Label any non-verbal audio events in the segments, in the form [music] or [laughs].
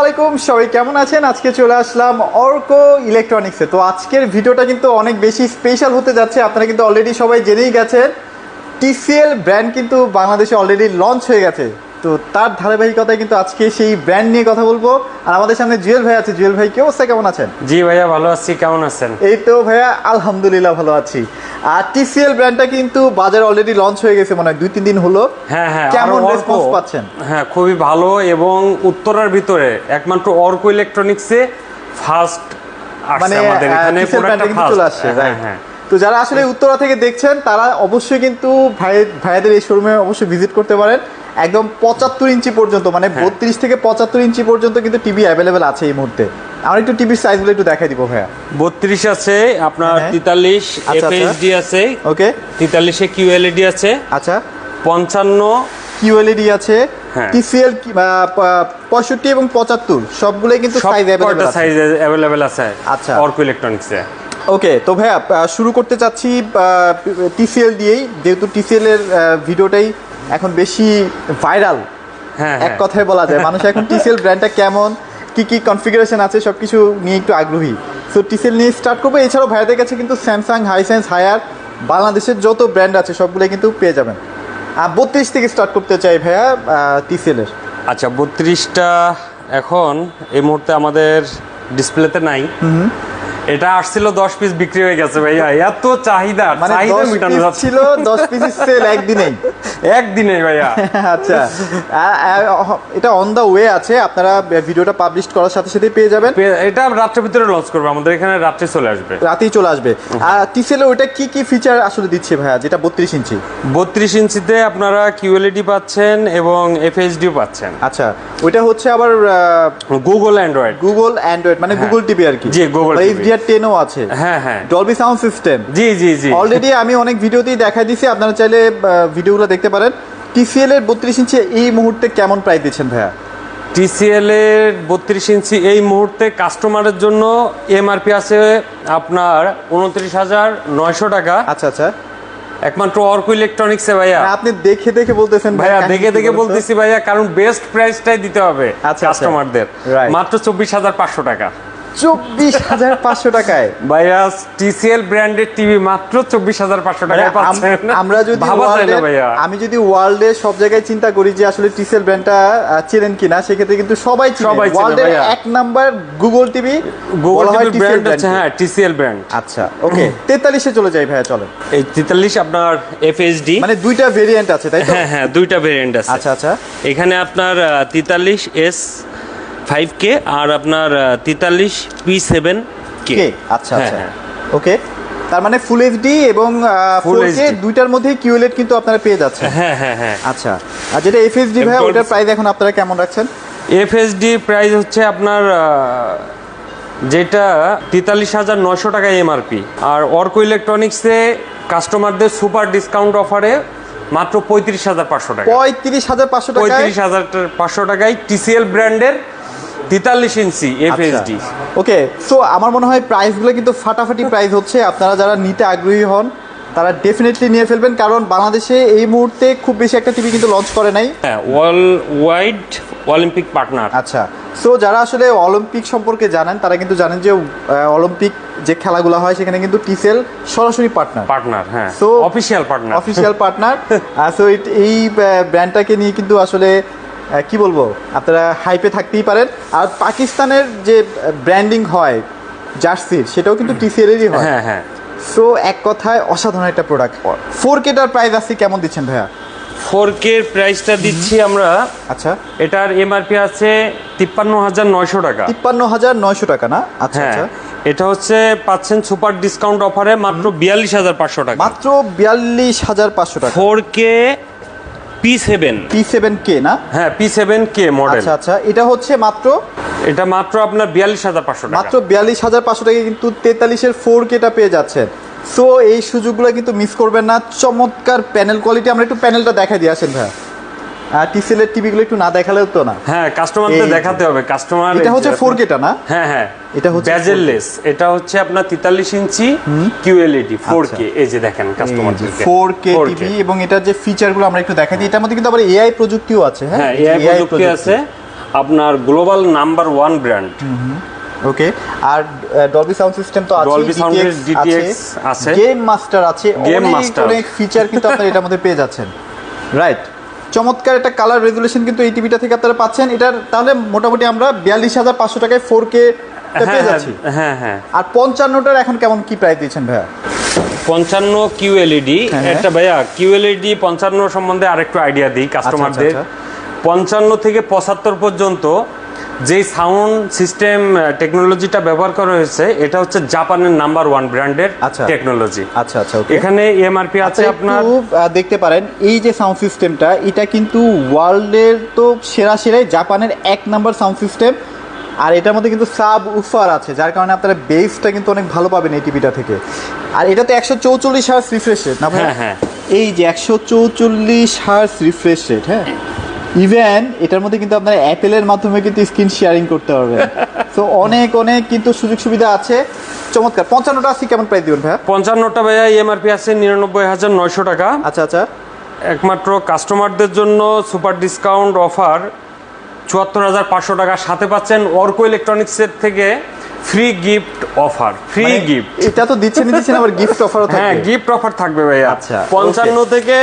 আলাইকুম, সবাই কেমন আছেন? আজকে চলে আসলাম অর্কো ইলেকট্রনিক্সে। তো আজকের ভিডিওটা কিন্তু অনেক বেশি স্পেশাল হতে যাচ্ছে, আপনারা কিন্তু অলরেডি সবাই জেনেই গেছেন। টিসিএল ব্র্যান্ড কিন্তু বাংলাদেশে অলরেডি লঞ্চ হয়ে গেছে। তো তার ধারাবাহিকতায় কিন্তু আজকে সেই ব্র্যান্ড নিয়ে কথা বলব। আর আমাদের সামনে জুয়েল ভাই আছে। জুয়েল ভাই কি অবস্থা? কেমন আছেন? জি ভাইয়া ভালো আছি। কেমন আছেন? এই তো ভাইয়া আলহামদুলিল্লাহ ভালো আছি। আর টিসিএল ব্র্যান্ডটা কিন্তু বাজারে অলরেডি লঞ্চ হয়ে গেছে মনে হয় দুই তিন দিন হলো। হ্যাঁ হ্যাঁ কেমন রেসপন্স পাচ্ছেন? হ্যাঁ খুবই ভালো এবং উত্তরার ভিতরে একমাত্র অর্কো ইলেকট্রনিক্সে ফার্স্ট মানে আসছে আমাদের এখানে ব্র্যান্ডটা কিন্তু চলে আসছে হ্যাঁ হ্যাঁ। তো যারা আসলে উত্তরা থেকে দেখছেন তারা অবশ্যই কিন্তু ভাই ভাইয়াদের এই শোরুমে অবশ্যই ভিজিট করতে পারেন। একদম পঁচাত্তর ইঞ্চি পর্যন্ত মানে হ্যাঁ। বত্রিশ থেকে পঁচাত্তর ইঞ্চি পর্যন্ত কিন্তু টিভি অ্যাভেলেবেল আছে এই মুহূর্তে। আমরা একটু টিভির সাইজগুলো একটু দেখাই দিব ভাইয়া। বত্রিশ আছে আপনার হ্যাঁ। তেতাল্লিশ আচ্ছা, এফএইচডি আছে। ওকে তেতাল্লিশে কিউএলইডি আছে। আচ্ছা। পঞ্চান্ন কিউএলইডি আছে। হ্যাঁ। টিসিএল পঁয়ষট্টি এবং পঁচাত্তর সবগুলোই কিন্তু সাইজ আছে। সাইজ অ্যাভেলেবেল আছে? আচ্ছা। অর্কো ইলেকট্রনিক্সে ওকে তো ভাইয়া শুরু করতে চাচ্ছি টিসিএল দিয়েই যেহেতু টিসিএল এর ভিডিওটাই এখন বেশি ভাইরাল হ্যাঁ এক কথায় বলা যায়। মানুষ এখন টিসিএল ব্র্যান্ডটা কেমন কি কি কনফিগারেশন আছে সব কিছু নিয়ে একটু আগ্রহী। সো টিসেল নিয়ে স্টার্ট করব। এছাড়াও ভাইয়াদের কাছে কিন্তু স্যামসাং হাইসেন্স হায়ার বাংলাদেশের যত ব্র্যান্ড আছে সবগুলো কিন্তু পেয়ে যাবেন। আর বত্রিশ থেকে স্টার্ট করতে চাই ভাইয়া টিসিএল এর আচ্ছা বত্রিশটা এখন এই মুহূর্তে আমাদের ডিসপ্লেতে নাই। এটা আসছিল দশ পিস বিক্রি হয়ে গেছে ভাইয়া। এত চাহিদা মানে চাহিদা মেটানো যাচ্ছে। ছিল দশ পিস সেল একদিনেই। একদিনে ভাইয়া। [laughs] আচ্ছা। এটা অন দা ওয়ে আছে আপনারা ভিডিওটা পাবলিশ করার সাথে সাথে পেয়ে যাবেন। এটা রাত্রের ভিতরে লঞ্চ করব আমাদের এখানে রাত্রে চলে আসবে। রাতেই চলে আসবে। আর টিসেলে ওইটা কি কি ফিচার আসলে দিচ্ছে ভাইয়া যেটা বত্রিশ ইঞ্চি? বত্রিশ ইঞ্চিতে আপনারা কিউএলইডি পাচ্ছেন এবং এফএইচডিও পাচ্ছেন। আচ্ছা ওইটা হচ্ছে আবার গুগল অ্যান্ড্রয়েড গুগল অ্যান্ড্রয়েড মানে গুগল টিভি আর কি। জি, Google এইচডিআর টেনও আছে। হ্যাঁ হ্যাঁ। ডলবি সাউন্ড সিস্টেম জি জি জি। অলরেডি আমি অনেক ভিডিওতেই দেখাই দিছি আপনারা চাইলে ভিডিওগুলো দেখতে পারেন। টিসিএল এর বত্রিশ ইঞ্চি এই মুহূর্তে কেমন প্রাইস দিচ্ছেন ভাইয়া? টিসিএল এর বত্রিশ ইঞ্চি এই মুহূর্তে কাস্টমারের জন্য এমআরপি আছে আপনার উনত্রিশ হাজার নয়শো টাকা। আচ্ছা আচ্ছা। একমাত্র অর্কো ইলেকট্রনিক্সে ভাইয়া। মানে আপনি দেখে দেখে বলতেছেন ভাইয়া দেখে দেখে বলতেছি ভাইয়া কারণ বেস্ট প্রাইসটাই দিতে হবে আচ্ছা, আচ্ছা। কাস্টমারদের মাত্র চব্বিশ হাজার পাঁচশো টাকা। চব্বিশ হাজার পাঁচশো টাকায়। ভাইয়া টিসিএল ব্র্যান্ডের টিভি মাত্র চব্বিশ হাজার পাঁচশো টাকায় আমরা যদি আমি যদি ওয়ার্ল্ডে সব জায়গায় চিন্তা করি যে আসলে টিসেল ব্র্যান্ডটা চেনেন কিনা সেক্ষেত্রে কিন্তু সবাই সবাই ওয়ার্ল্ডের ভাইয়া। এক নাম্বার গুগল টিভি গুগল টিভির ব্র্যান্ড হচ্ছে হ্যাঁ টিসিএল ব্র্যান্ড আচ্ছা ওকে তেতাল্লিশে চলে যাই ভাইয়া চলেন। এই তেতাল্লিশ আপনার এফএইচডি মানে দুইটা ভেরিয়েন্ট আছে তাই হ্যাঁ হ্যাঁ দুইটা ভেরিয়েন্ট আছে। আচ্ছা আচ্ছা। এখানে আপনার তেতাল্লিশ এস ফাইভ কে আর আপনার তেতাল্লিশ পি সেভেন কে আচ্ছা হ্যাঁ, আচ্ছা। হ্যাঁ। ওকে তার মানে ফুল এইচডি এবং ফুল কে দুইটার মধ্যেই কিউলেট কিন্তু আপনারা পেয়ে যাচ্ছেন। হ্যাঁ হ্যাঁ হ্যাঁ। আচ্ছা। আর যেটা এফএসডি Gold- ওটার প্রাইস এখন আপনারা কেমন রাখছেন? এফএসডি প্রাইস হচ্ছে আপনার যেটা তেতাল্লিশ হাজার নয়শো টাকা এমআরপি আর অর্কো ইলেকট্রনিক্সে কাস্টমারদের সুপার ডিসকাউন্ট অফারে মাত্র পঁয়ত্রিশ হাজার পাঁচশো টাকা। পঁয়ত্রিশ হাজার পাঁচশো পঁয়ত্রিশ হাজার পাঁচশো টাকায় টিসিএল ব্র্যান্ডের তেতাল্লিশ ইঞ্চি এফএসডি। ওকে সো আমার মনে হয় প্রাইসগুলো কিন্তু ফাটাফাটি প্রাইস হচ্ছে। আপনারা যারা নিতে আগ্রহী হন তারা ডেফিনেটলি নিয়ে ফেলবেন। কারণ বাংলাদেশে এই মুহূর্তে খুব বেশি একটা টিভি কিন্তু লঞ্চ করে নাই। হ্যাঁ ওয়ার্ল্ড ওয়াইড অলিম্পিক পার্টনার আচ্ছা সো যারা আসলে অলিম্পিক সম্পর্কে জানেন তারা কিন্তু জানেন যে অলিম্পিক যে খেলাগুলো হয় সেখানে কিন্তু টিসেল সরাসরি পার্টনার পার্টনার হ্যাঁ So, official partner official partner so এই ব্র্যান্ডটাকে নিয়ে কিন্তু আসলে কি বলব? আপনারা হাইপে থাকতেই পারেন। আর পাকিস্তানের যে ব্র্যান্ডিং হয় জার্সির সেটাও কিন্তু টিসিএল এরই হয়। হ্যাঁ হ্যাঁ। সো এক কথায় অসাধারণ একটা প্রোডাক্ট ফোর কেটার প্রাইস আছে কেমন দিচ্ছেন ভাইয়া? ফোর কে প্রাইসটা দিচ্ছি আমরা। আচ্ছা। এটার এমআরপি আছে তিপ্পান্ন হাজার নয়শো টাকা। তিপ্পান্ন হাজার নয়শো টাকা না? আচ্ছা হ্যাঁ। আচ্ছা। এটা হচ্ছে পাচ্ছেন সুপার ডিসকাউন্ট অফারে মাত্র বিয়াল্লিশ হাজার পাঁচশো টাকা। মাত্র বিয়াল্লিশ হাজার পাঁচশো টাকা। Four K P seven P seven K না? হ্যাঁ পি সেভেন কে মডেল আচ্ছা আচ্ছা এটা হচ্ছে মাত্র? এটা মাত্র আপনার বিয়াল্লিশ হাজার পাঁচশো মাত্র বিয়াল্লিশ হাজার পাঁচশো টাকা কিন্তু তেতাল্লিশের ফোর কেটা পেয়ে যাচ্ছেন সো এই সুযোগগুলো কিন্তু মিস করবেন না। চমৎকার প্যানেল কোয়ালিটি আমরা একটু প্যানেলটা দেখা দিয়ে আসেন আর টিসেলের টিভিগুলো একটু না দেখালেও তো না। হ্যাঁ কাস্টমারদের দেখাতে হবে। কাস্টমার এটা হচ্ছে ফোর কেটা না? হ্যাঁ হ্যাঁ। এটা হচ্ছে ব্যাজেললেস এটা হচ্ছে আপনার তেতাল্লিশ ইঞ্চি কিউএলইডি ফোর আচ্ছা। কে এই যে দেখেন কাস্টমারদেরকে ফোর কে। টিভি এবং এটার যে ফিচারগুলো আমরা একটু দেখাই দিই এটার মধ্যে কিন্তু আবার এআই প্রযুক্তিও আছে হ্যাঁ? এআই প্রযুক্তি আছে। আপনার global number one brand okay আর ডলবি সাউন্ড সিস্টেম তো আছে Sound এর DTX আছে। গেম মাস্টার আছে। অনেক Master। অনেক ফিচার কিন্তু আপনারা এটার মধ্যে পেয়ে যাচ্ছেন। রাইট চমৎকার একটা কালার রেজুলেশন কিন্তু এই টিভিটা থেকে আপনারা পাচ্ছেন। এটার তাহলে মোটামুটি আমরা বিয়াল্লিশ হাজার পাঁচশো টাকায় ফোর কে হ্যাঁ পেয়ে যাচ্ছি। হ্যাঁ হ্যাঁ। আর পঞ্চান্নটার এখন কেমন কি প্রাইস দিয়েছেন ভাইয়া? পঞ্চান্ন কিউএলইডি হ্যাঁ, হ্যাঁ। একটা ভাইয়া কিউ এলইডি পঞ্চান্ন সম্বন্ধে আরেকটু আইডিয়া দিই কাস্টমারদের আচ্ছা, পঞ্চান্ন থেকে পঁচাত্তর পর্যন্ত যেই সাউন্ড সিস্টেম টেকনোলজিটা ব্যবহার করা হয়েছে এটা হচ্ছে জাপানের নাম্বার ওয়ান ব্র্যান্ডের আচ্ছা। টেকনোলজি। আচ্ছা আচ্ছা এখানে এমআরপি আছে আচ্ছা আপনার। দেখতে পারেন এই যে সাউন্ড সিস্টেমটা এটা কিন্তু ওয়ার্ল্ডের তো সেরা সেরাই জাপানের এক নাম্বার সাউন্ড সিস্টেম আর এটার মধ্যে কিন্তু সাব উফার আছে যার কারণে আপনারা বেসটা কিন্তু অনেক ভালো পাবেন এই টিভিটা থেকে। আর এটা তো একশো চৌচল্লিশ হার্স রিফ্রেশ রেট না হ্যাঁ, হ্যাঁ। এই যে একশো চৌচল্লিশ হার্স রিফ্রেশ রেট হ্যাঁ? ইভেন এটার মধ্যে কিন্তু আপনারা অ্যাপেলের মাধ্যমে কিন্তু স্ক্রিন শেয়ারিং করতে পারবেন। [laughs] তো অনেক অনেক কিন্তু সুযোগ সুবিধা আছে। চমৎকার। পঞ্চান্নটা আশি কেমন প্রাইস দিবেন ভাইয়া? পঞ্চান্নটা ভাইয়া এমআরপি আছে নিরানব্বই হাজার নয়শো টাকা। আচ্ছা আচ্ছা। একমাত্র কাস্টমারদের জন্য সুপার ডিসকাউন্ট অফার চুয়াত্তর হাজার পাঁচশো টাকার সাথে পাচ্ছেন অর্কো ইলেকট্রনিক্সের থেকে free gift offer free gift এটা তো দিচ্ছেন দিচ্ছেন আবার গিফট অফারও [laughs] হ্যাঁ গিফট অফার থাকবে ভাইয়া। আচ্ছা, পঞ্চান্ন থেকে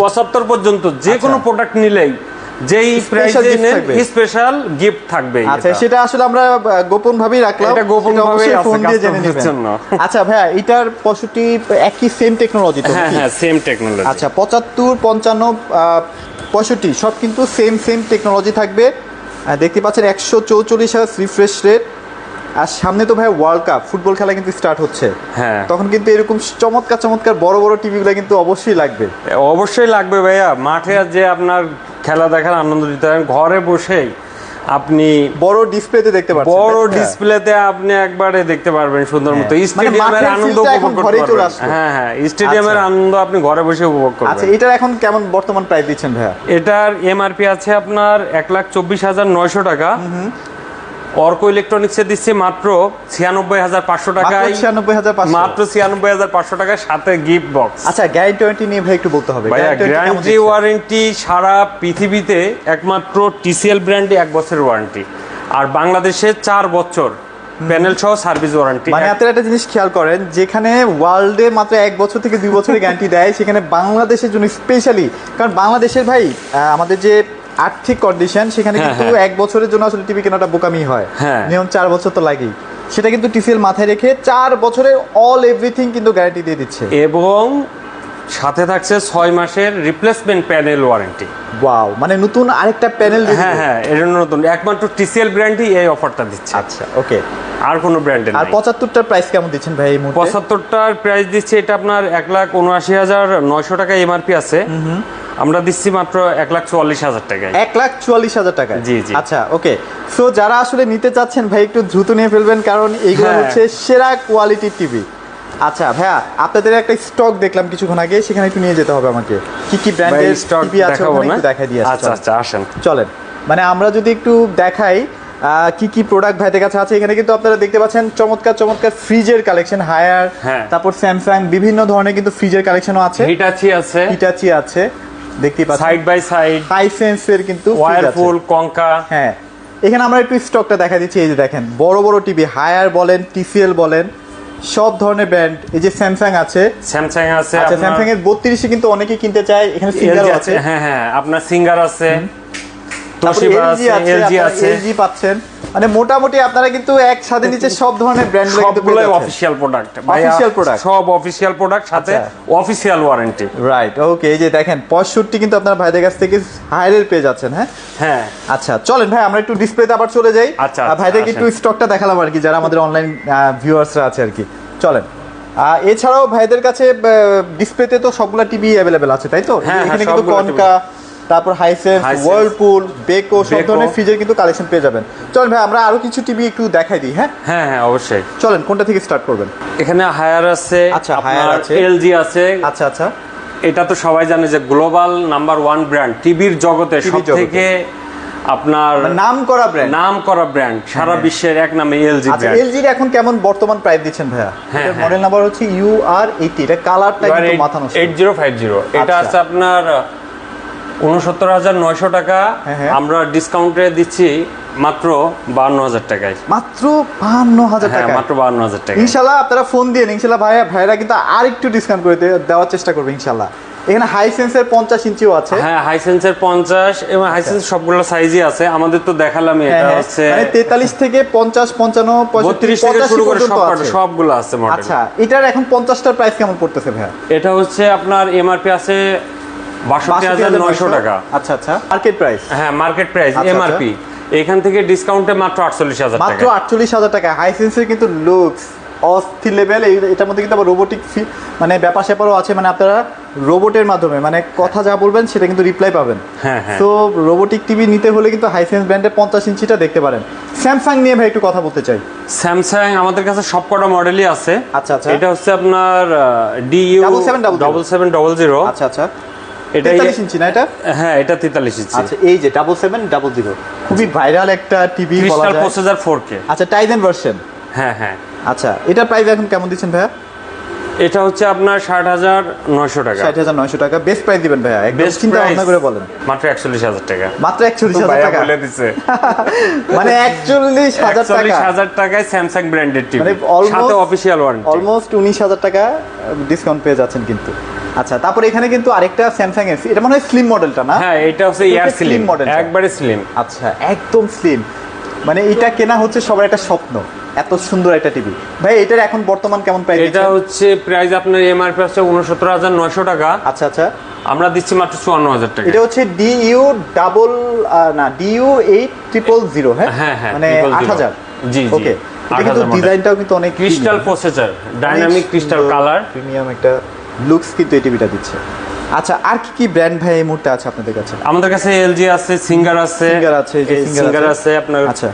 পঁচাত্তর পর্যন্ত যে কোনো আচ্ছা। প্রোডাক্ট নিলেই যেই থাকবে। স্পেশাল গিফট থাকবে আচ্ছা সেটা আসলে আমরা গোপন ভাবেই রাখলাম। এটা গোপন আছে ফোন দিয়ে জেনে নেবেন। আচ্ছা ভাইয়া এটার পঁয়ষট্টি একই সেম টেকনোলজি তো হ্যাঁ হ্যাঁ সেম টেকনোলজি আচ্ছা পঁচাত্তর পঞ্চান্ন আহ, পঁয়ষট্টি সব কিন্তু সেম সেম টেকনোলজি থাকবে। দেখতে পাচ্ছেন একশো চৌচল্লিশ হাজার রিফ্রেশ রেট আর সামনে তো ভাই ওয়ার্ল্ড কাপ ফুটবল খেলা কিন্তু স্টার্ট হচ্ছে। হ্যাঁ। তখন কিন্তু এরকম চমৎকার চমৎকার বড় বড় টিভিগুলো কিন্তু অবশ্যই লাগবে। অবশ্যই লাগবে ভাইয়া। মাঠে আর যে আপনার খেলা দেখার আনন্দ দিতে পারেন। ঘরে বসেই আপনি বড় ডিসপ্লেতে দেখতে পাচ্ছেন। বড় ডিসপ্লেতে আপনি একবারে দেখতে পারবেন সুন্দর মতো। হ্যাঁ। মানে স্টেডিয়ামের আনন্দ উপভোগ করতে পারবেন। হ্যাঁ হ্যাঁ স্টেডিয়ামের আচ্ছা। আনন্দ আপনি ঘরে বসে উপভোগ আচ্ছা করবেন এটার এখন কেমন বর্তমান প্রাইস দিচ্ছেন ভাইয়া? এটার এমআরপি আছে আপনার এক লাখ চব্বিশ হাজার নয়শো টাকা। অর্কো ইলেকট্রনিক্সে দিচ্ছি মাত্র ছিয়ানব্বই হাজার পাঁচশো টাকায়। ছিয়ানব্বই হাজার মাত্র ছিয়ানব্বই হাজার পাঁচশো টাকার সাথে গিফট বক্স আচ্ছা গ্যারান্টি ওয়ারেন্টি নিয়ে ভাই একটু বলতে হবে। ভাইয়া গ্যারান্টি ওয়ারেন্টি সারা পৃথিবীতে একমাত্র টিসিএল ব্র্যান্ডে এক বছরের ওয়ারেন্টি আর বাংলাদেশে চার বছর প্যানেল সহ সার্ভিস ওয়ারেন্টি মানে আপনারা একটা জিনিস খেয়াল করেন যেখানে ওয়ার্ল্ডে মাত্র এক বছর থেকে দুই বছরের গ্যারান্টি দেয় সেখানে বাংলাদেশের জন্য স্পেশালি কারণ বাংলাদেশের ভাই আমাদের যে আর্থিক কন্ডিশন সেখানে হ্যাঁ, কিন্তু হ্যাঁ। এক বছরের জন্য আসলে টিভি কেনাটা বোকামি হয়। হ্যাঁ। নিয়ম চার বছর তো লাগেই। সেটা কিন্তু টিসিএল মাথায় রেখে চার বছরের অল এভরিথিং কিন্তু গ্যারান্টি দিয়ে দিচ্ছে। এবং সাথে থাকছে ছয় মাসের রিপ্লেসমেন্ট প্যানেল ওয়ারেন্টি ওয়াও মানে নতুন আরেকটা প্যানেল হ্যাঁ হ্যাঁ এর জন্য নতুন। একমাত্র টিসিএল ব্র্যান্ডই এই অফারটা দিচ্ছে। আচ্ছা ওকে আর কোনো ব্র্যান্ডের আর পঁচাত্তরটার প্রাইস কেমন দিচ্ছেন ভাই এই মুহূর্তে? পঁচাত্তরটার প্রাইস দিচ্ছে এটা আপনার এক লাখ উনআশি হাজার নয়শো টাকা এমআরপি আছে। আমরা দিচ্ছি মাত্র এক লাখ চুয়াল্লিশ হাজার টাকায়। এক লাখ চুয়াল্লিশ হাজার টাকা জি, জি। আচ্ছা ওকে। সো যারা আসলে নিতে চাচ্ছেন ভাই একটু দ্রুত নিয়ে ফেলবেন কারণ এইগুলো হ্যাঁ। হচ্ছে সেরা কোয়ালিটির টিভি আচ্ছা ভাইয়া আপনাদের একটা স্টক দেখলাম কিছুক্ষণ আগে সেখানে একটু নিয়ে যেতে হবে আমাকে। কি কি ব্র্যান্ডের স্টক টিভি আছে ওখানে একটু দেখাই দিয়ে আচ্ছা। আচ্ছা আসেন। চলেন। মানে আমরা যদি একটু দেখাই কি কি প্রোডাক্ট ভাইদের কাছে আছে এখানে কিন্তু আপনারা দেখতে পাচ্ছেন চমৎকার চমৎকার ফ্রিজের কালেকশন হায়ার হ্যাঁ। তারপর স্যামসাং বিভিন্ন ধরনের কিন্তু ফ্রিজের কালেকশনও আছে। হিটাচি আছে। হিটাচি আছে। দেখতেই পাচ্ছেন। সাইড বাই সাইড হাইসেন্সের কিন্তু fridge ওয়ারফুল কঙ্কা হ্যাঁ। এখানে আমরা একটু স্টকটা দেখা দিচ্ছি এই যে দেখেন বড় বড় টিভি হায়ার বলেন টিসিএল বলেন সব ধরনের ব্র্যান্ড এই যে স্যামসাং আছে। স্যামসাং আছে আচ্ছা স্যামসাং এর বত্রিশে কিন্তু অনেকেই কিনতে চায় এখানে সিঙ্গার আছে। হ্যাঁ হ্যাঁ আপনার সিঙ্গার আছে। এলজি আছে আছে এলজি পাচ্ছেন। মানে মোটামুটি আপনারা কিন্তু এক ছাদের নিচে সব ধরনের ব্র্যান্ড সবগুলোই অফিসিয়াল প্রোডাক্ট Official product? সব অফিসিয়াল প্রোডাক্ট সাথে আচ্ছা। ওয়ারেন্টি রাইট ওকে এই যে দেখেন পঁয়ষট্টি কিন্তু আপনার ভাইদের কাছ থেকে হায়ারের পেয়ে যাচ্ছেন হ্যাঁ? হ্যাঁ। আচ্ছা চলেন ভাই আমরা একটু ডিসপ্লেতে আবার চলে যাই। আচ্ছা, আচ্ছা, ভাইদেরকে একটু স্টকটা দেখালাম আর কি যারা আমাদের অনলাইন ভিউয়ার্সরা আছে আর কি। চলেন। আহ, এছাড়াও ভাইদের কাছে ডিসপ্লেতে তো সবগুলা টিভি অ্যাভেলেবেল আছে তাই তো? হ্যাঁ, এখানে কিন্তু কনকা তারপর হাইসেন্স ওয়ার্লপুল বেকো সব ধরনের ফ্রিজের কিন্তু কালেকশন পেয়ে যাবেন। চলেন ভাই আমরা আরও কিছু টিভি একটু দেখাই দিই হ্যাঁ? হ্যাঁ হ্যাঁ অবশ্যই। চলেন কোনটা থেকে স্টার্ট করবেন? এখানে হায়ার আছে আচ্ছা, Haier আছে। এলজি আছে। আচ্ছা আচ্ছা। এটা তো সবাই জানে যে গ্লোবাল নাম্বার ওয়ান ব্র্যান্ড টিভির জগতে TV সব থেকে আপনার মানে নাম করা ব্র্যান্ড নাম করা ব্র্যান্ড সারা বিশ্বের এক নামে এলজি আচ্ছা এলজির এখন কেমন বর্তমান প্রাইস দিচ্ছেন ভাইয়া? হ্যাঁ, এটার হ্যাঁ। মডেল নাম্বার হচ্ছে ইউ আর এইটি এটা কালারটা কিন্তু মাথা নষ্ট এইট জিরো ফাইভ জিরো এটা আচ্ছা। আছে আপনার উনসত্তর হাজার নয়শো টাকা হ্যাঁ, হ্যাঁ। আমরা ডিসকাউন্টে দিচ্ছি মাত্র হাজার টাকায়। মাত্র বাহান্ন হাজার হ্যাঁ টাকা মাত্র হাজার টাকা ইনশাল্লাহ আপনারা ফোন দিয়ে ইনশাল্লাহ ভাইয়া ভাইরা কিন্তু আর একটু ডিসকাউন্ট করে দেওয়ার চেষ্টা করবে ইনশাল্লাহ। এখানে হাই সেন্সের পঞ্চাশ ইঞ্চিও আছে। হ্যাঁ হাইসেন্সের পঞ্চাশ এবং হাইসেন্স সবগুলো সাইজই আছে। আমাদের তো দেখালামই হ্যাঁ, এটা। হচ্ছে মানে তেতাল্লিশ থেকে পঞ্চাশ পঞ্চান্ন পঁয়ষট্টি বত্রিশ থেকে শুরু করে। সবগুলো আছে আচ্ছা এটার এখন পঞ্চাশটার প্রাইস কেমন পড়তেছে ভাইয়া? এটা হচ্ছে আপনার এমআরপি আছে বাষট্টি হাজার নয়শো টাকা। আচ্ছা আচ্ছা। মার্কেট প্রাইস হ্যাঁ মার্কেট প্রাইস এমআরপি এখান থেকে ডিসকাউন্টে মাত্র আটচল্লিশ হাজার মাত্র টাকা। আটচল্লিশ হাজার টাকা। হাই সেন্সের কিন্তু লুকস অস্থির লেভেল এটার মধ্যে কিন্তু আবার রোবোটিক মানে ব্যাপার স্যাপারও আছে। মানে আপনারা রোবটের মাধ্যমে মানে কথা যা বলবেন সেটা কিন্তু রিপ্লাই পাবেন। হ্যাঁ। তো রোবোটিক টিভি নিতে হলে কিন্তু হাইসেন্স ব্র্যান্ডের পঞ্চাশ ইঞ্চিটা দেখতে পারেন। স্যামসাং নিয়ে ভাই একটু কথা বলতে চাই। স্যামসাং আমাদের কাছে সবকটা মডেলই আছে। আচ্ছা, আচ্ছা। এটা হচ্ছে আপনার DU 7700 double seven double zero আচ্ছা আচ্ছা। এটা তেতাল্লিশ ইঞ্চি না এটা? হ্যাঁ এটা তেতাল্লিশ ইঞ্চি। আচ্ছা এই যে ডাবল সেভেন ডাবল জিরো খুবই ভাইরাল একটা টিভি বলা ক্রিস্টাল প্রসেসর ফোর আচ্ছা টাইজেন ভার্সন হ্যাঁ হ্যাঁ। আচ্ছা এটার প্রাইস এখন কেমন দিচ্ছেন ভাইয়া? এটা হচ্ছে আপনার ষাট হাজার নয়শো টাকা। ষাট হাজার নয়শো টাকা। বেস্ট প্রাইস দিবেন ভাইয়া। বেস্ট চিন্তা ভাবনা করে বলেন। মাত্র একচল্লিশ হাজার টাকা। মাত্র একচল্লিশ হাজার টাকা। বলে দিছে। [laughs] মানে একচল্লিশ হাজার একচল্লিশ হাজার টাকায় স্যামসাং ব্র্যান্ডেড টিভি সাথে অফিসিয়াল ওয়ারেন্টি অলমোস্ট উনিশ হাজার টাকা ডিসকাউন্ট পেয়ে যাচ্ছেন কিন্তু। আচ্ছা তারপরে এখানে কিন্তু আরেকটা স্যামসাং এর এটা মনে হয় স্লিম মডেলটা না? হ্যাঁ এটা হচ্ছে এয়ার স্লিম টা। একবারে স্লিম আচ্ছা একদম স্লিম মানে এটা কেনা হচ্ছে সবার একটা স্বপ্ন এত সুন্দর একটা টিভি ভাই এটার এখন বর্তমান কেমন প্রাইস এটা হচ্ছে প্রাইস আপনার এমআরপি আছে উনসত্তর হাজার নয়শো টাকা। আচ্ছা আচ্ছা। আমরা দিচ্ছি মাত্র চুয়ান্ন হাজার টাকা। এটা হচ্ছে ডিইউ ডাবল না ডিইউ এইট ট্রিপল জিরো হ্যাঁ? হ্যাঁ, হ্যাঁ, মানে 000 আট হাজার। জি, জি, ওকে 8000। ডিজাইনটাও কিন্তু অনেক crystal processor dynamic crystal colour premium একটা লুকস কিন্তু এই টিভিটা দিচ্ছে। আচ্ছা আর কি কি ব্র্যান্ড ভাই এই মুহূর্তে আছে আপনাদের কাছে? আমাদের কাছে এলজি আছে সিঙ্গার আছে সিঙ্গার আছে এই যে সিঙ্গার আছে। আপনার আচ্ছা।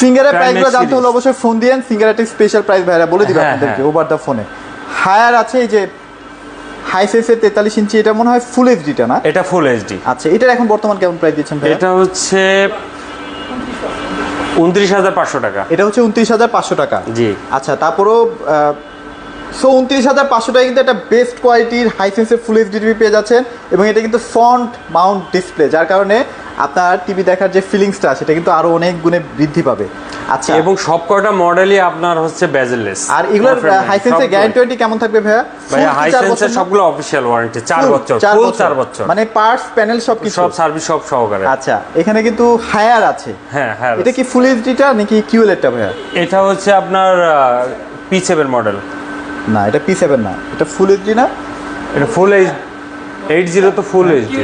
সিঙ্গারের প্রাইসগুলো জানতে হলে অবশ্যই ফোন দিয়েন সিঙ্গার একটা স্পেশাল প্রাইস ভাইরা বলে দিবে হ্যাঁ, আপনাদেরকে। ওভার দ্য ফোনে হায়ার আছে এই যে হাই সাইজের তেতাল্লিশ ইঞ্চি এটা মনে হয় ফুল এইচডিটা না? এটা ফুল এইচডি আচ্ছা এটার এখন বর্তমান কেমন প্রাইস দিচ্ছেন ভাই এটা হচ্ছে উনত্রিশ হাজার পাঁচশো টাকা। এটা হচ্ছে উনত্রিশ হাজার পাঁচশো টাকা। জি। আচ্ছা তারপরও সো উনত্রিশ হাজার পাঁচশো টাকা কিন্তু একটা বেস্ট কোয়ালিটির হাই সেন্সের ফুল এইচডি টিভি পেয়ে যাচ্ছেন এবং এটা কিন্তু ফ্রন্ট মাউন্ট ডিসপ্লে যার কারণে আপনার টিভি দেখার যে ফিলিংসটা সেটা কিন্তু আরও অনেক গুণে বৃদ্ধি পাবে। আচ্ছা। এবং সব কয়টা মডেলই আপনার হচ্ছে বেজেলেস আর এগুলোর হাই সেন্সের গ্যারান্টি কেমন থাকবে ভাইয়া? ভাইয়া Full কি হাই চার সেন্সের বছর না? সবগুলো অফিসিয়াল ওয়ারেন্টি চার Full বছর ফুল চার বছর। মানে পার্টস প্যানেল সব কিছু সব সার্ভিস সব সহকারে। আচ্ছা এখানে কিন্তু হায়ার আছে। হ্যাঁ হ্যাঁ এটা কি ফুল এইচডিটা নাকি কিউএলএরটা ভাইয়া? এটা হচ্ছে আপনার পি সেভেন মডেল না এটা পি সেভেন না এটা ফুল এইচডি না? এটা ফুল এইচ এইট জিরো তো ফুল এইচডি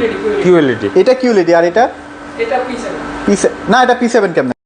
কিউএলইডি এটা কিউএলইডি আর এটা? এটা পি না এটা পি সেভেন কেমন?